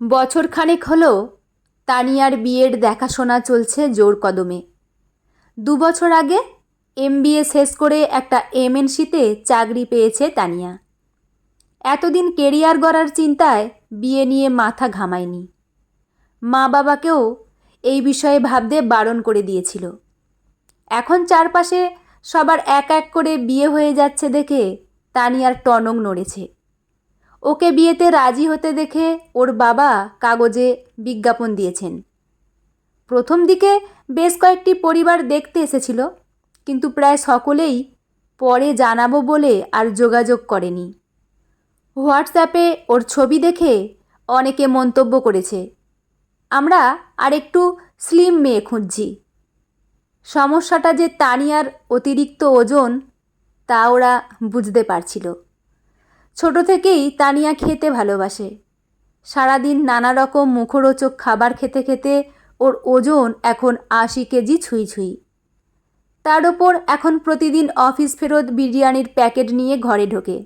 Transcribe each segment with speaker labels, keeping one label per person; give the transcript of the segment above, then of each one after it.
Speaker 1: বছর খানেক হলো তানিয়ার বিয়ের দেখাশোনা চলছে জোর কদমে। দু বছর আগে এমবিএ শেষ করে একটা এমএনসিতে চাকরি পেয়েছে তানিয়া। এতদিন কেরিয়ার গড়ার চিন্তায় বিয়ে নিয়ে মাথা ঘামায়নি। মা বাবাকেও এই বিষয়ে ভাবতে বারণ করে দিয়েছিল। এখন চারপাশে সবার এক এক করে বিয়ে হয়ে যাচ্ছে দেখে তানিয়ার টনং নড়েছে। ওকে বিয়েতে রাজি হতে দেখে ওর বাবা কাগজে বিজ্ঞাপন দিয়েছেন। প্রথম দিকে বেশ কয়েকটি পরিবার দেখতে এসেছিল, কিন্তু প্রায় সকলেই পরে জানাব বলে আর যোগাযোগ করেনি। হোয়াটসঅ্যাপে ওর ছবি দেখে অনেকে মন্তব্য করেছে, আমরা আর একটু স্লিম মেয়ে খুঁজছি। সমস্যাটা যে তানিয়ার অতিরিক্ত ওজন তা ওরা বুঝতে পারছিল। ছোট থেকেই তানিয়া খেতে ভালোবাসে। সারাদিন নানা রকম মুখরোচক খাবার খেতে খেতে ওর ওজন এখন আশি কেজি ছুঁই ছুঁই। তার ওপর এখন প্রতিদিন অফিস ফেরত বিরিয়ানির প্যাকেট নিয়ে ঘরে ঢোকে।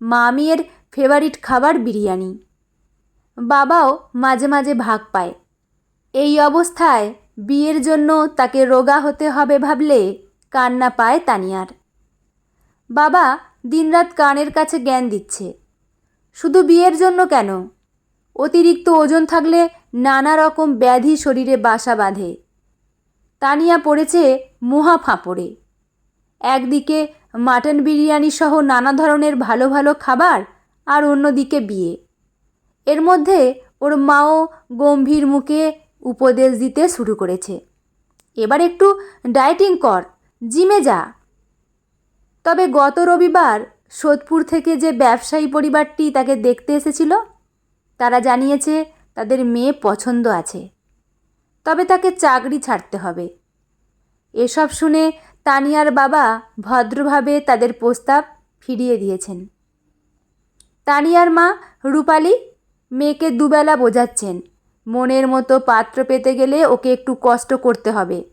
Speaker 1: মামিয়ের ফেভারিট খাবার বিরিয়ানি। বাবাও মাঝে মাঝে ভাগ পায়। এই অবস্থায় বিয়ের জন্য তাকে রোগা হতে হবে ভাবলে কান্না পায় তানিয়ার। বাবা দিনরাত কানের কাছে জ্ঞান দিচ্ছে। শুধু বিয়ের জন্য কেন? অতিরিক্ত ওজন থাকলে নানা রকম ব্যাধি শরীরে বাসা বাঁধে। তানিয়া পড়েছে মহা ফাঁপড়ে। একদিকে মাটন বিরিয়ানি সহ নানা ধরনের ভালো ভালো খাবার আর অন্যদিকে বিয়ে। এর মধ্যে ওর মাও গম্ভীর মুখে উপদেশ দিতে শুরু করেছে। এবার একটু ডায়েটিং কর, জিমে যা। তবে গত রবিবার সোদপুর থেকে যে ব্যবসায়ী পরিবারটি তাকে দেখতে এসেছিল, তারা জানিয়েছে তাদের মেয়ে পছন্দ আছে। তবে তাকে চাকরি ছাড়তে হবে। এসব শুনে তানিয়ার বাবা ভদ্রভাবে তাদের প্রস্তাব ফিরিয়ে দিয়েছেন। তানিয়ার মা রূপালী মেয়েকে দুবেলা বোঝাচ্ছেন, মনের মতো পাত্র পেতে গেলে ওকে একটু কষ্ট করতে হবে।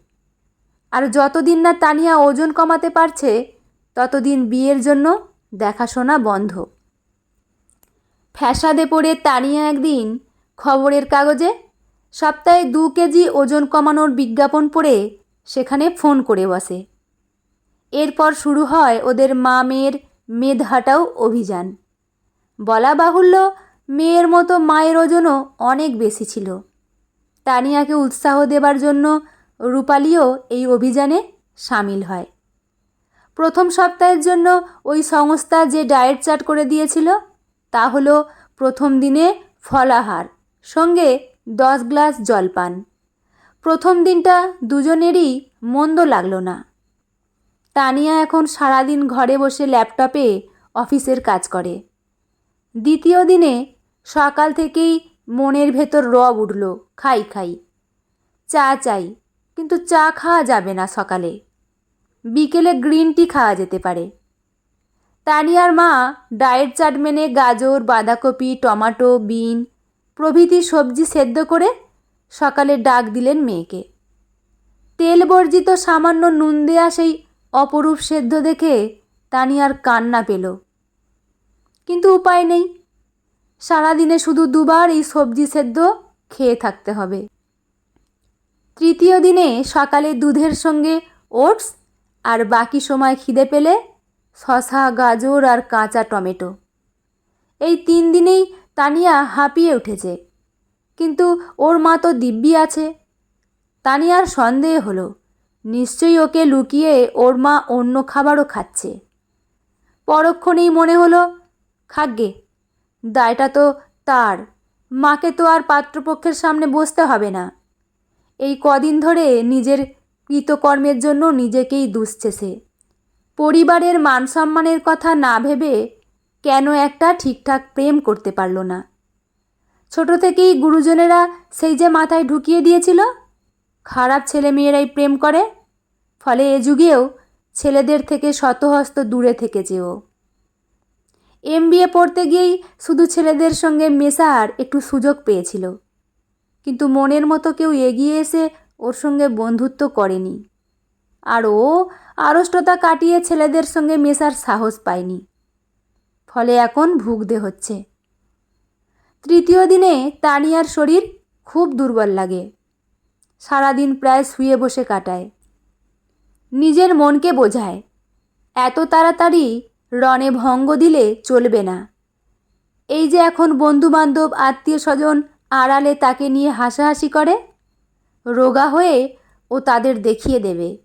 Speaker 1: আর যতদিন না তানিয়া ওজন কমাতে পারছে ততদিন বিয়ের জন্য দেখাশোনা বন্ধ। ফ্যাসাদে পড়ে তানিয়া একদিন খবরের কাগজে সপ্তাহে দু কেজি ওজন কমানোর বিজ্ঞাপন পড়ে সেখানে ফোন করে বসে। এরপর শুরু হয় ওদের মা মেয়ের মেদ হাটাও অভিযান। বলা বাহুল্য মেয়ের মতো মায়ের ওজনও অনেক বেশি ছিল। তানিয়াকে উৎসাহ দেবার জন্য রূপালীও এই অভিযানে সামিল হয়। প্রথম সপ্তাহের জন্য ওই সংস্থা যে ডায়েট চার্ট করে দিয়েছিল, তা হলো প্রথম দিনে ফলাহার সঙ্গে দশ গ্লাস জলপান প্রথম দিনটা দুজনেরই মন্দ লাগল না। তানিয়া এখন সারাদিন ঘরে বসে ল্যাপটপে অফিসের কাজ করে। দ্বিতীয় দিনে সকাল থেকেই মনের ভেতর রব উঠল, খাই খাই। চা চাই, কিন্তু চা খাওয়া যাবে না সকালে। বিকেলে গ্রিন টি খাওয়া যেতে পারে। তানিয়ার মা ডায়েট চাট মেনে গাজর, বাঁধাকপি, টমাটো, বিন প্রভৃতি সবজি সেদ্ধ করে সকালে ডাক দিলেন মেয়েকে। তেল বর্জিত সামান্য নুন দেয়া সেই অপরূপ সেদ্ধ দেখে তানিয়ার কান্না পেল। কিন্তু উপায় নেই। সারাদিনে শুধু দুবার এই সবজি সেদ্ধ খেয়ে থাকতে হবে। তৃতীয় দিনে সকালে দুধের সঙ্গে ওটস আর বাকি সময় খিদে পেলে শশা গাজর আর কাঁচা টমেটো। এই তিন দিনেই তানিয়া হাঁপিয়ে উঠেছে। কিন্তু ওর মা তো দিব্যি আছে। তানিয়ার সন্দেহ হলো, নিশ্চয়ই ওকে লুকিয়ে ওর মা অন্য খাবারও খাচ্ছে। পরক্ষণেই মনে হলো খাগ্গে দায়টা তো তার। মাকে তো আর পাত্রপক্ষের সামনে বসতে হবে না। এই কদিন ধরে নিজের কৃতকর্মের জন্য নিজেকেই দুষছে সে। পরিবারের মান সম্মানের কথা না ভেবে কেন একটা ঠিকঠাক প্রেম করতে পারল না। ছোট থেকেই গুরুজনেরা সেই যে মাথায় ঢুকিয়ে দিয়েছিল, খারাপ ছেলে মেয়েরাই প্রেম করে, ফলে এ যুগেও ছেলেদের থেকে শতহস্ত দূরে থেকেছে ও এম বিএ পড়তে গিয়েই শুধু ছেলেদের সঙ্গে মেশার একটু সুযোগ পেয়েছিল। কিন্তু মনের মতো কেউ এগিয়ে এসে ওর সঙ্গে বন্ধুত্ব করেনি। আর ও আড়ষ্টতা কাটিয়ে ছেলেদের সঙ্গে মেশার সাহস পায়নি। ফলে এখন ভুগতে হচ্ছে। তৃতীয় দিনে তানিয়ার শরীর খুব দুর্বল লাগে। সারাদিন প্রায় শুয়ে বসে কাটায়। নিজের মনকে বোঝায়, এত তাড়াতাড়ি রণে ভঙ্গ দিলে চলবে না। এই যে এখন বন্ধুবান্ধব, আত্মীয় স্বজন আড়ালে তাকে নিয়ে হাসাহাসি করে রোগা হয়ে ও তাদের দেখিয়ে দেবে।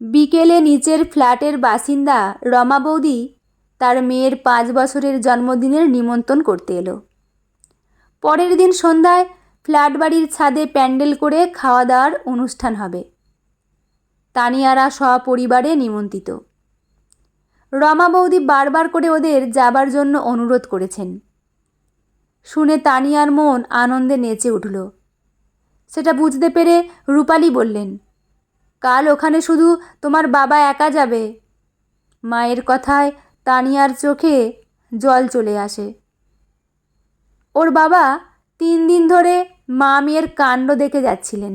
Speaker 1: বিকেলে নিচের ফ্ল্যাটের বাসিন্দা রমা বৌদি তার মেয়ের পাঁচ বছরের জন্মদিনের নিমন্ত্রণ করতে এলো। পরের দিন সন্ধ্যায় ফ্ল্যাট বাড়ির ছাদে প্যান্ডেল করে খাওয়া দাওয়ার অনুষ্ঠান হবে। তানিয়ারা সপরিবারে নিমন্ত্রিত। রমা বৌদি বারবার করে ওদের যাবার জন্য অনুরোধ করেছেন। শুনে তানিয়ার মন আনন্দে নেচে উঠল। সেটা বুঝতে পেরে রূপালী বললেন, কাল ওখানে শুধু তোমার বাবা একা যাবে। মায়ের কথায় তানিয়ার চোখে জল চলে আসে। ওর বাবা তিন দিন ধরে মা মেয়ের কাণ্ড দেখে যাচ্ছিলেন।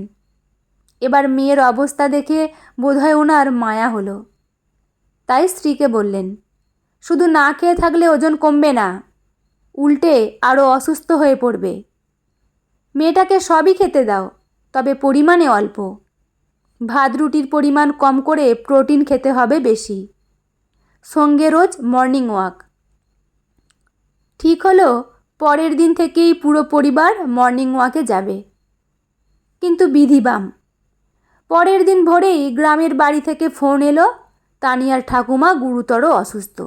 Speaker 1: এবার মেয়ের অবস্থা দেখে বোধহয় ওনার মায়া হলো। তাই স্ত্রীকে বললেন, শুধু না খেয়ে থাকলে ওজন কমবে না, উল্টে আরও অসুস্থ হয়ে পড়বে। মেয়েটাকে সবই খেতে দাও, তবে পরিমাণে অল্প। ভাত রুটির পরিমাণ কম করে প্রোটিন খেতে হবে বেশি। সঙ্গে রোজ মর্নিং ওয়াক। ঠিক হলো, পরের দিন থেকেই পুরো পরিবার মর্নিং ওয়াকে যাবে। কিন্তু বিধিবাম। পরের দিন ভোরেই গ্রামের বাড়ি থেকে ফোন এলো, তানিয়ার ঠাকুমা গুরুতর অসুস্থ।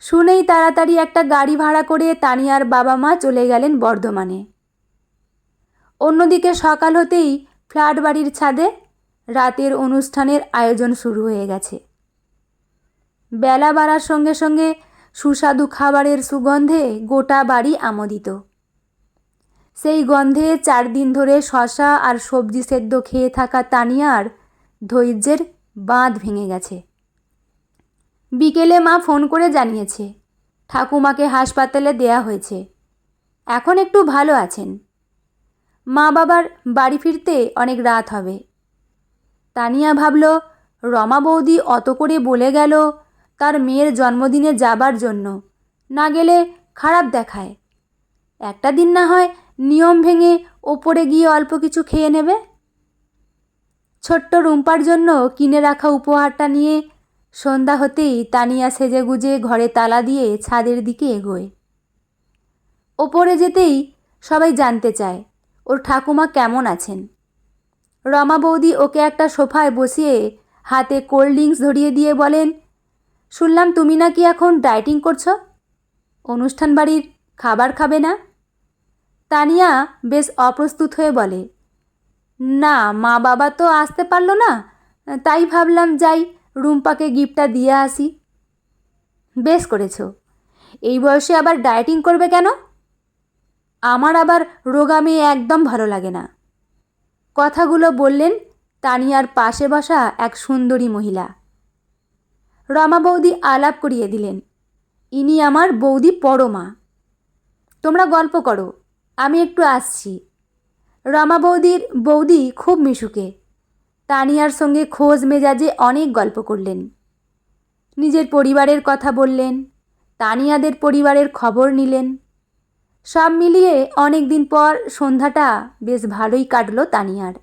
Speaker 1: শুনেই তাড়াতাড়ি একটা গাড়ি ভাড়া করে তানিয়ার বাবা মা চলে গেলেন বর্ধমানে। অন্যদিকে সকাল হতেই ফ্ল্যাট বাড়ির ছাদে রাতের অনুষ্ঠানের আয়োজন শুরু হয়ে গেছে। বেলা বাড়ার সঙ্গে সঙ্গে সুস্বাদু খাবারের সুগন্ধে গোটা বাড়ি আমোদিত। সেই গন্ধে চার দিন ধরে শশা আর সবজি সেদ্ধ খেয়ে থাকা তানিয়ার ধৈর্যের বাঁধ ভেঙে গেছে। বিকেলে মা ফোন করে জানিয়েছে, ঠাকুমাকে হাসপাতালে দেয়া হয়েছে। এখন একটু ভালো আছেন। মা বাবার বাড়ি ফিরতে অনেক রাত হবে। তানিয়া ভাবল, রমা বৌদি অত করে বলে গেল তার মেয়ের জন্মদিনে যাবার জন্য, না গেলে খারাপ দেখায়। একটা দিন না হয় নিয়ম ভেঙে ওপরে গিয়ে অল্প কিছু খেয়ে নেবে? ছোট্ট রুম্পার জন্য কিনে রাখা উপহারটা নিয়ে সন্ধ্যা হতেই তানিয়া সেজে গুজে ঘরে তালা দিয়ে ছাদের দিকে এগোয়। ওপরে যেতেই সবাই জানতে চায় ওর ঠাকুমা কেমন আছেন? রমা বৌদি ওকে একটা সোফায় বসিয়ে হাতে কোল্ড ড্রিঙ্কস ধরিয়ে দিয়ে বলেন, শুনলাম তুমি নাকি এখন ডায়েটিং করছ? অনুষ্ঠান বাড়ির খাবার খাবে না? তানিয়া বেশ অপ্রস্তুত হয়ে বলে, না, মা বাবা তো আসতে পারল না, তাই ভাবলাম যাই রুম্পাকে গিফটটা দিয়ে আসি। বেশ করেছ। এই বয়সে আবার ডায়েটিং করবে কেন? আমার আবার রোগা মেয়ে একদম ভালো লাগে না। কথাগুলো বললেন তানিয়ার পাশে বসা এক সুন্দরী মহিলা। রমা বৌদি আলাপ করিয়ে দিলেন, ইনি আমার বৌদি পরমা। তোমরা গল্প করো, আমি একটু আসছি। রমা বৌদির বৌদি খুব মিশুকে। তানিয়ার সঙ্গে খোঁজ মেজাজে অনেক গল্প করলেন। নিজের পরিবারের কথা বললেন, তানিয়াদের পরিবারের খবর নিলেন। সব মিলিয়ে অনেক দিন পর সন্ধ্যাটা বেশ ভালোই কাটলো তানিয়ার।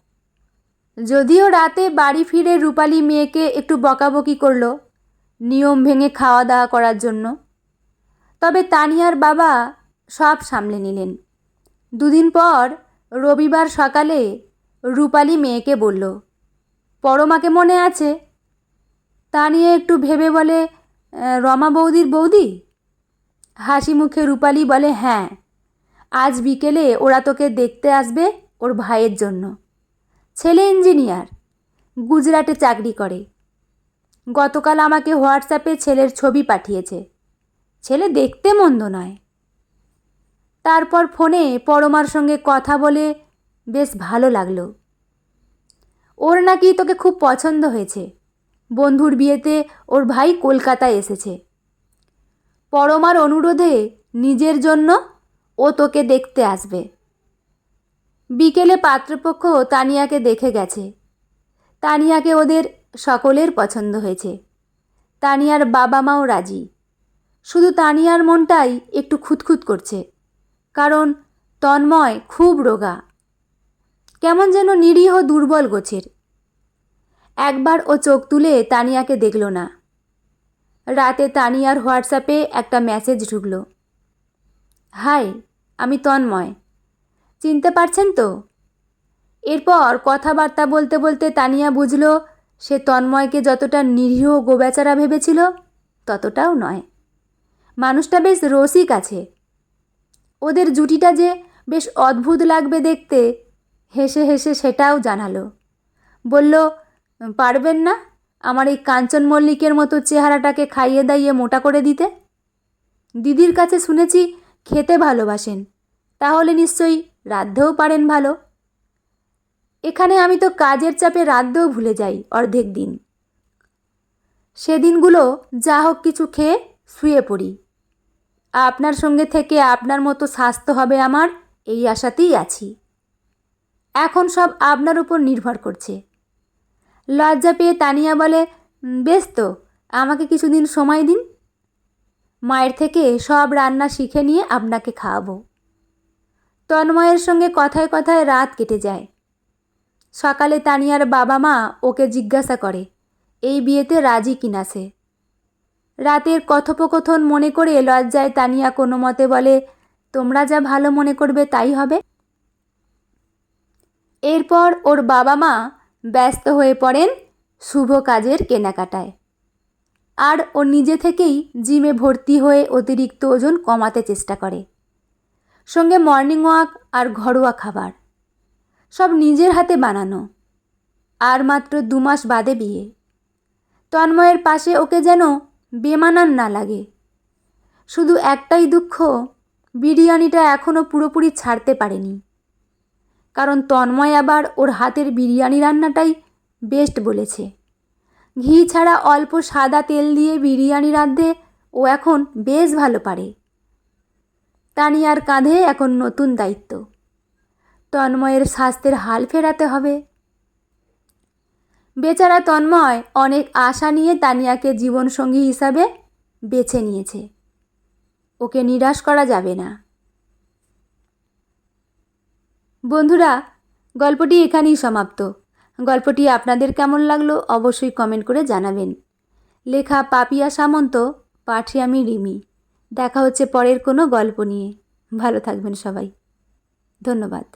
Speaker 1: যদিও রাতে বাড়ি ফিরে রূপালি মেয়েকে একটু বকাবকি করল নিয়ম ভেঙে খাওয়া দাওয়া করার জন্য। তবে তানিয়ার বাবা সব সামলে নিলেন। দুদিন পর রবিবার সকালে রূপালী মেয়েকে বলল পরমাকে মনে আছে? তা নিয়ে একটু ভেবে বলে রমা বৌদির বৌদি? হাসি মুখে রূপালি বলে হ্যাঁ। আজ বিকেলে ওরা তোকে দেখতে আসবে ওর ভাইয়ের জন্য। ছেলে ইঞ্জিনিয়ার, গুজরাটে চাকরি করে। গতকাল আমাকে হোয়াটসঅ্যাপে ছেলের ছবি পাঠিয়েছে। ছেলে দেখতে মন্দ নয়। তারপর ফোনে পরমার সঙ্গে কথা বলে বেশ ভালো লাগল। ওর নাকি তোকে খুব পছন্দ হয়েছে। বন্ধুর বিয়েতে ওর ভাই কলকাতায় এসেছে। পরমার অনুরোধে নিজের জন্য ও তোকে দেখতে আসবে। বিকেলে পাত্রপক্ষ তানিয়াকে দেখে গেছে। তানিয়াকে ওদের সকলের পছন্দ হয়েছে। তানিয়ার বাবা মাও রাজি। শুধু তানিয়ার মনটাই একটু খুঁতখুত করছে, কারণ তন্ময় খুব রোগা। কেমন যেন নিরীহ দুর্বল গোছের। একবার ও চোখ তুলে তানিয়াকে দেখল না। রাতে তানিয়ার হোয়াটসঅ্যাপে একটা মেসেজ ঢুকলো। হাই আমি তন্ময়। চিনতে পারছেন তো? এরপর কথাবার্তা বলতে বলতে তানিয়া বুঝল, সে তন্ময়কে যতটা নিরীহ গোবেচারা ভেবেছিল, ততটাও নয়। মানুষটা বেশ রসিক আছে। ওদের জুটিটা যে বেশ অদ্ভুত লাগবে দেখতে, হেসে হেসে সেটাও জানালো। বলল, পারবেন না আমার এই কাঞ্চন মল্লিকের মতো চেহারাটাকে খাইয়ে দাইয়ে মোটা করে দিতে? দিদির কাছে শুনেছি খেতে ভালোবাসেন, তাহলে নিশ্চয়ই রাঁধতেও পারেন ভালো। এখানে আমি তো কাজের চাপে রাঁধতেও ভুলে যাই অর্ধেক দিন। সেদিনগুলো যা হোক কিছু খেয়ে শুয়ে পড়ি। আপনার সঙ্গে থেকে আপনার মতো স্বাস্থ্য হবে আমার, এই আশাতেই আছি। এখন সব আপনার উপর নির্ভর করছে। লজ্জা পেয়ে তানিয়া বলে বেশ তো, আমাকে কিছুদিন সময় দিন। মায়ের থেকে সব রান্না শিখে নিয়ে আপনাকে খাওয়াবো। তন্ময়ের সঙ্গে কথায় কথায় রাত কেটে যায়। সকালে তানিয়ার বাবা মা ওকে জিজ্ঞাসা করে, এই বিয়েতে রাজি কিনা সে? রাতের কথোপকথন মনে করে লজ্জায় তানিয়া কোনো মতে বলে, তোমরা যা ভালো মনে করবে তাই হবে। এরপর ওর বাবা মা ব্যস্ত হয়ে পড়েন শুভ কাজের কেনাকাটায়। আর ও নিজে থেকেই জিমে ভর্তি হয়ে অতিরিক্ত ওজন কমাতে চেষ্টা করে। সঙ্গে মর্নিং ওয়াক আর ঘরোয়া খাবার। সব নিজের হাতে বানানো। আর মাত্র দু মাস বাদে বিয়ে। তন্ময়ের পাশে ওকে যেন বেমানান না লাগে। শুধু একটাই দুঃখ, বিরিয়ানিটা এখনও পুরোপুরি ছাড়তে পারেনি। কারণ তন্ময় আবার ওর হাতের বিরিয়ানি রান্নাটাই বেস্ট বলেছে। ঘি ছাড়া অল্প সাদা তেল দিয়ে বিরিয়ানি রাঁধতে ও এখন বেশ ভালো পারে। তানিয়ার কাঁধে এখন নতুন দায়িত্ব। তন্ময়ের স্বাস্থ্যের হাল ফেরাতে হবে। বেচারা তন্ময় অনেক আশা নিয়ে তানিয়াকে জীবনসঙ্গী হিসাবে বেছে নিয়েছে। ওকে নিরাশ করা যাবে না। বন্ধুরা, গল্পটি এখানেই সমাপ্ত। গল্পটি আপনাদের কেমন লাগল অবশ্যই কমেন্ট করে জানাবেন। লেখা পাপিয়া সামন্ত, পাঠে আমি রিমি। দেখা হচ্ছে পরের কোনো গল্প নিয়ে। ভালো থাকবেন সবাই। ধন্যবাদ।